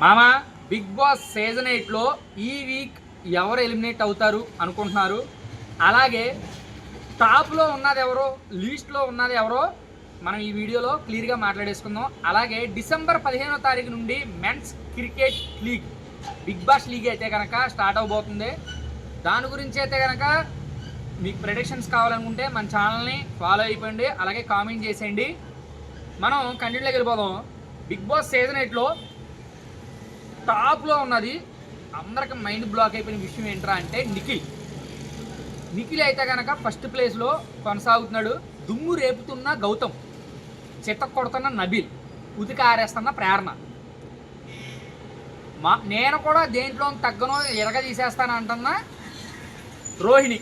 మామ big Boss season ఎయిట్లో ఈ వీక్ ఎవరు ఎలిమినేట్ అవుతారు అనుకుంటున్నారు? అలాగే టాప్లో ఉన్నది ఎవరో లీస్ట్లో ఉన్నది ఎవరో మనం ఈ వీడియోలో క్లియర్గా మాట్లాడేసుకుందాం. అలాగే డిసెంబర్ పదిహేనో తారీఖు నుండి men's cricket league Bigg Boss league అయితే కనుక స్టార్ట్ అవబోతుంది. దాని గురించి అయితే కనుక మీకు ప్రొడిక్షన్స్ కావాలనుకుంటే మన ఛానల్ని ఫాలో అయిపోండి అలాగే కామెంట్ చేసేయండి. మనం కంటిన్యూలోకి వెళ్ళిపోదాం. బిగ్ బాస్ సీజన్ ఎయిట్లో టాప్లో ఉన్నది. అందరికి మైండ్ బ్లాక్ అయిపోయిన విషయం ఏంట్రా అంటే నిఖిల్. నిఖిల్ అయితే కనుక ఫస్ట్ ప్లేస్లో కొనసాగుతున్నాడు. దుమ్ము రేపుతున్న గౌతమ్. చిత్త కొడుతున్న నబీల్. ఉతికి ఆరేస్తున్న ప్రేరణ. మా నేను కూడా దేంట్లో తగ్గను ఎరగ తీసేస్తాను అంటున్న రోహిణి.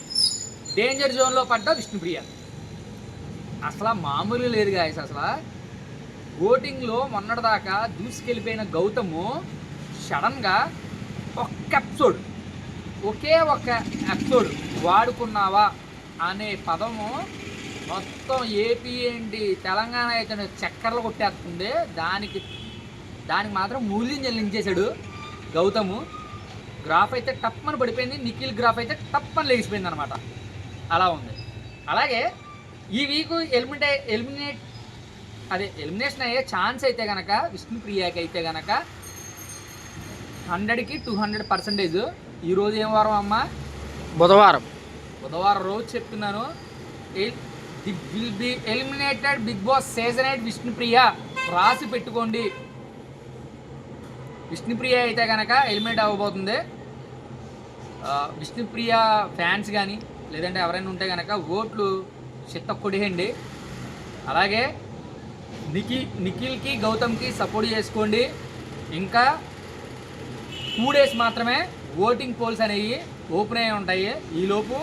డేంజర్ జోన్లో పడ్డ విష్ణుప్రియ. అసలు మామూలు లేదు గాయస్ అసలు. ఓటింగ్లో మొన్నటిదాకా దూసుకెళ్ళిపోయిన గౌతము సడన్గా ఒక్క ఎపిసోడ్ ఒకే ఒక ఎపిసోడ్ వాడుకున్నావా అనే పదము మొత్తం ఏపీ ఏంటి తెలంగాణ అయితే చక్కర్లు కొట్టేస్తుంది. దానికి దానికి మాత్రం మూల్యం చెల్లించేశాడు గౌతము. గ్రాఫ్ అయితే టప్పని పడిపోయింది నిఖిల్ గ్రాఫ్ అయితే టప్పని లేచిపోయింది అనమాట అలా ఉంది. అలాగే ఈ వీక్ ఎలిమినేట్ ఎలిమినేట్ అదే ఎలిమినేషన్ అయ్యే ఛాన్స్ అయితే కనుక విష్ణుప్రియాకి అయితే కనుక హండ్రెడ్కి టూ హండ్రెడ్ పర్సెంటేజ్. ఈరోజు ఏం వారం అమ్మా? బుధవారం. బుధవారం రోజు చెప్తున్నాను. The will be eliminated Bigg Boss season eight Vishnupriya. రాసి పెట్టుకోండి. విష్ణుప్రియ అయితే కనుక ఎలిమినేట్ అవ్వబోతుంది. విష్ణుప్రియ ఫ్యాన్స్ కానీ లేదంటే ఎవరైనా ఉంటే కనుక ఓట్లు చిత్త కొడియండి అలాగే నిఖి నిఖిల్కి గౌతమ్కి సపోర్ట్ చేసుకోండి. ఇంకా టూ డేస్ మాత్రమే ఓటింగ్ పోల్స్ అనేవి ఓపెన్ అయి ఉంటాయి. ఈలోపు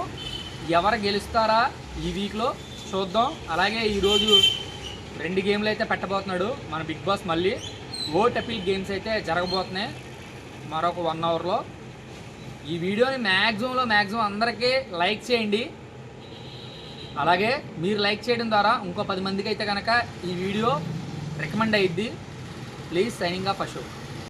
ఎవరు గెలుస్తారా ఈ వీక్లో చూద్దాం. అలాగే ఈరోజు రెండు గేమ్లు అయితే పెట్టబోతున్నాడు. మన బిగ్ బాస్ మళ్ళీ ఓట్ అపీల్ గేమ్స్ అయితే జరగబోతున్నాయి. మరొక వన్ అవర్లో ఈ వీడియోని మ్యాక్సిమంలో మ్యాక్సిమం అందరికీ లైక్ చేయండి. అలాగే మీరు లైక్ చేయడం ద్వారా ఇంకో పది మందికి అయితే కనుక ఈ వీడియో రికమెండ్ అయ్యిద్ది ప్లీజ్ సైనింగ్ ఆఫ్ అశోక్